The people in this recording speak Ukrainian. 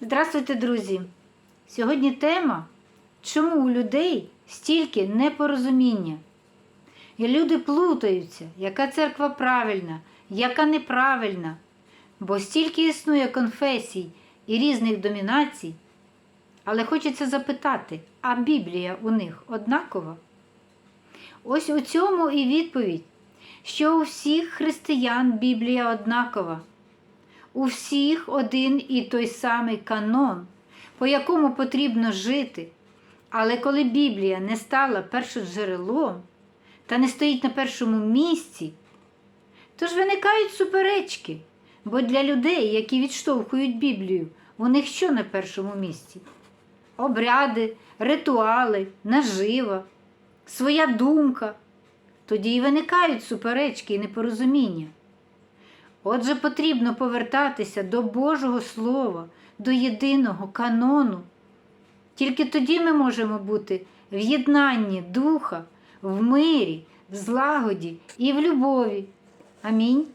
Здравствуйте, друзі! Сьогодні тема, чому у людей стільки непорозуміння. І люди плутаються, яка церква правильна, яка неправильна, бо стільки існує конфесій і різних домінацій. Але хочеться запитати, а Біблія у них однакова? Ось у цьому і відповідь, що у всіх християн Біблія однакова. У всіх один і той самий канон, по якому потрібно жити. Але коли Біблія не стала першоджерелом та не стоїть на першому місці, то ж виникають суперечки, бо для людей, які відштовхують Біблію, у них що на першому місці? Обряди, ритуали, нажива, своя думка. Тоді і виникають суперечки і непорозуміння. Отже, потрібно повертатися до Божого Слова, до єдиного канону. Тільки тоді ми можемо бути в єднанні духа, в мирі, в злагоді і в любові. Амінь.